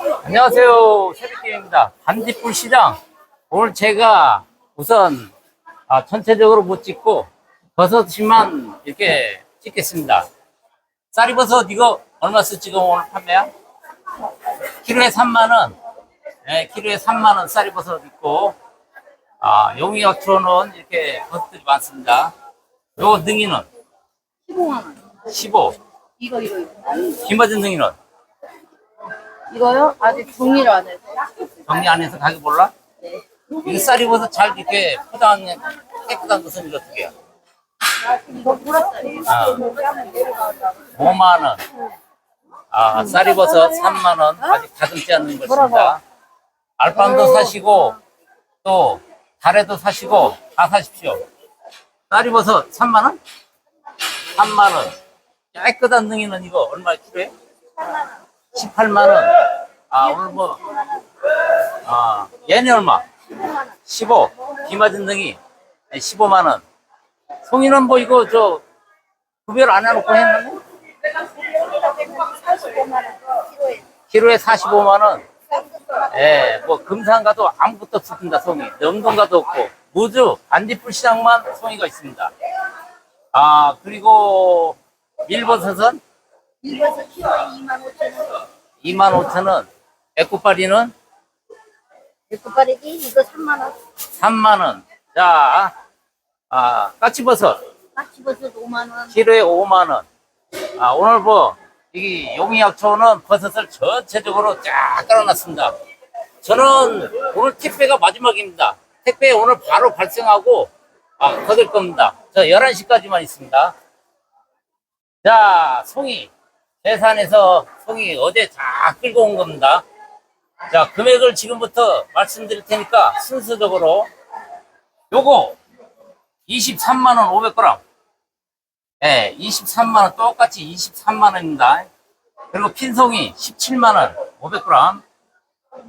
안녕하세요. 새벽기입니다. 반딧불 시장. 오늘 제가 우선 아, 전체적으로 못 찍고 버섯만 이렇게 찍겠습니다. 쌀이버섯 이거 얼마 쓰 지금 오늘 판매야? 키로에 3만원. 네, 키로에 3만원 쌀이버섯 있고, 아, 용이 어트로는 이렇게 버섯들이 많습니다. 요 능이는 15만 원. 15. 이거 이거 이거. 김어진 능이는 이거요? 아직 정리를 안 해서. 정리 안 해서 가격 몰라? 네. 쌀이 버섯 잘 이렇게 포장 깨끗한 것은 이거 어떻게 해요? 이거 보라쌀이에요. 아. 5만 원. 아, 쌀이 버섯 3만 원. 아직 다듬지 않는 것입니다. 알밤도 사시고 또 달에도 사시고 다 사십시오. 쌀이 버섯 3만 원? 3만 원. 깨끗한 능이는 이거 얼마 키로에? 18만 원. 아, 오늘 뭐 아, 얘네 얼마? 15. 김아진 등이 15만 원. 송이는 뭐 이거 저 구별 안 해놓고 했는데? 키로에 45만 원. 예, 뭐 금산 가도 아무것도 없습니다, 송이. 영동 가도 없고 무주 반딧불 시장만 송이가 있습니다. 아, 그리고 밀버섯은 일본에서 키로에 2만 5천 원. 2만 5천 원. 애꾸파리는 백구빠르기 이거 3만 원. 3만 원. 자, 아, 까치버섯 까치버섯 5만 원. 키로에 5만 원. 아, 오늘 뭐, 이 용이약초는 버섯을 전체적으로 쫙 깔아놨습니다. 저는 오늘 택배가 마지막입니다. 택배 오늘 바로 발생하고, 아, 거둘 겁니다. 저 11시까지만 있습니다. 자, 송이. 대산에서 송이 어제 다 끌고 온 겁니다. 자, 금액을 지금부터 말씀드릴 테니까 순서적으로 요거 23만원 500g. 예, 23만원 똑같이 23만원입니다. 그리고 핀송이 17만원 500g.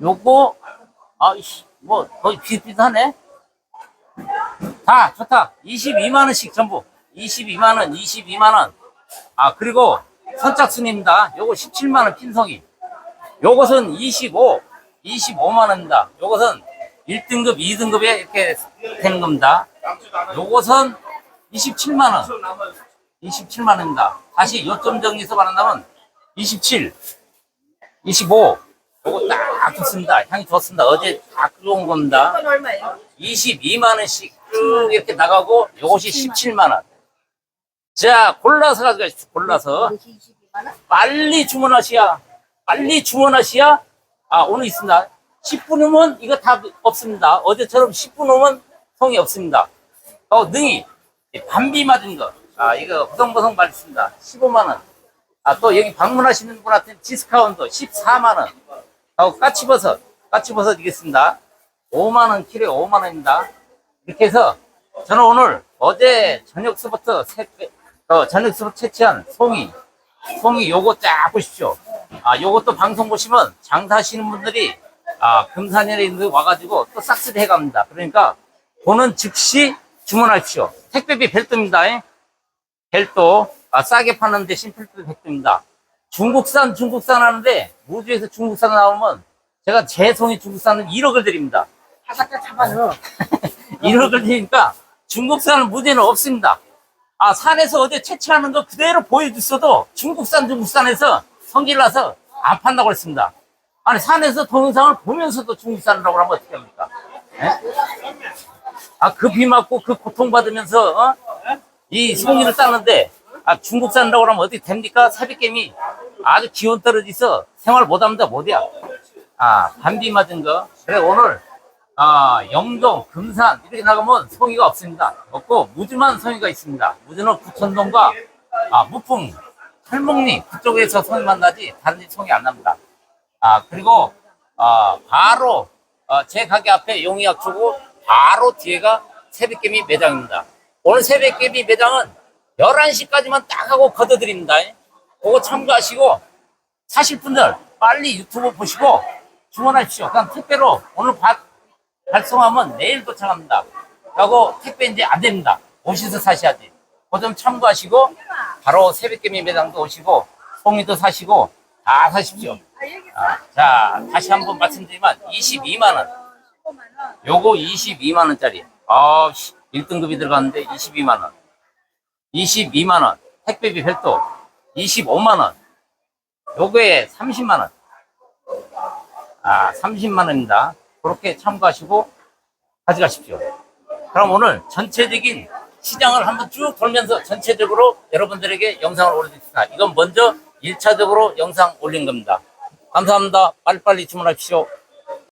요거, 아, 이씨, 뭐, 거의 비슷비슷하네? 다, 좋다. 22만원씩 전부. 22만원, 22만원. 아, 그리고 선착순입니다. 요거 17만원 핀송이. 요것은 25, 25만원입니다. 요것은 1등급, 2등급에 이렇게 되는 겁니다. 요것은 27만원. 27만원입니다. 다시 요점 정리해서 말한다면 27, 25. 요거 딱 좋습니다. 향이 좋습니다. 어제 다 끌어온 겁니다. 이건 얼마예요? 22만원씩 쭉 이렇게 나가고 요것이 17만원. 자, 골라서 가져가십시오. 골라서. 이것이 22만 원. 빨리 주문하시야. 빨리 주문하시야. 아, 오늘 있습니다. 10분 후면 이거 다 없습니다. 어제처럼 10분 후면 송이 없습니다. 어, 능이. 반비 맞은 거. 아, 이거 보송보송 맛있습니다. 15만원. 아, 또 여기 방문하시는 분한테 디스카운트 14만원. 하고 까치버섯. 까치버섯 이겠습니다. 5만원, 키로에 5만원입니다. 이렇게 해서 저는 오늘 어제 저녁서부터 새, 어, 저녁서부터 채취한 송이. 송이 요거 쫙 보십시오. 아, 요것도 방송 보시면 장사하시는 분들이 아, 금산에 있는 데 와가지고 또 싹쓸이 해갑니다. 그러니까 보는 즉시 주문하십시오. 택배비 별도입니다. 예? 별도. 아, 싸게 파는 대신 별도 백도입니다. 중국산, 중국산 하는데 무주에서 중국산 나오면 제가 제 송이 중국산은 1억을 드립니다. 다 갖다 잡아서. 1억을 드리니까 중국산은 무대는 없습니다. 아, 산에서 어제 채취하는 거 그대로 보여줬어도 중국산, 중국산에서 성질 나서 안 판다고 했습니다. 아니, 산에서 동영상을 보면서도 중국산이라고 하면 어떻게 합니까? 예? 아, 그 비 맞고 그 고통받으면서, 어? 이 송이를 따는데, 아, 중국산이라고 하면 어떻게 됩니까? 사비게임이 아주 기온 떨어지서 생활 못 합니다, 못이야. 아, 반비 맞은 거. 그래, 오늘, 아, 영동, 금산, 이렇게 나가면 송이가 없습니다. 없고, 무주만 송이가 있습니다. 무주는 구천동과, 아, 무풍, 팔목리, 그쪽에서 송이 만나지, 다른 데 송이 안 납니다. 아, 그리고, 아, 바로, 어, 제 가게 앞에 용의약초고, 바로 뒤에가 새벽개미 매장입니다. 오늘 새벽개미 매장은 11시까지만 딱 하고 걷어드립니다. 그거 참고하시고, 사실 분들 빨리 유튜브 보시고 주문하십시오. 그냥 택배로 오늘 바, 발송하면 내일 도착합니다. 하고 택배 이제 안 됩니다. 오셔서 사셔야지. 그 점 참고하시고 바로 새벽개미 매장도 오시고 송이도 사시고 다 사십시오. 아, 자, 다시 한번 말씀드리면 22만 원. 요거 22만 원짜리. 아, 1등급이 들어갔는데 22만 원. 22만 원. 택배비 별도 25만 원. 요거에 30만 원. 아, 30만 원입니다. 그렇게 참고하시고 가져가십시오. 그럼 오늘 전체적인 시장을 한번 쭉 돌면서 전체적으로 여러분들에게 영상을 올려드립니다. 이건 먼저 1차적으로 영상 올린 겁니다. 감사합니다. 빨리빨리 주문하십시오.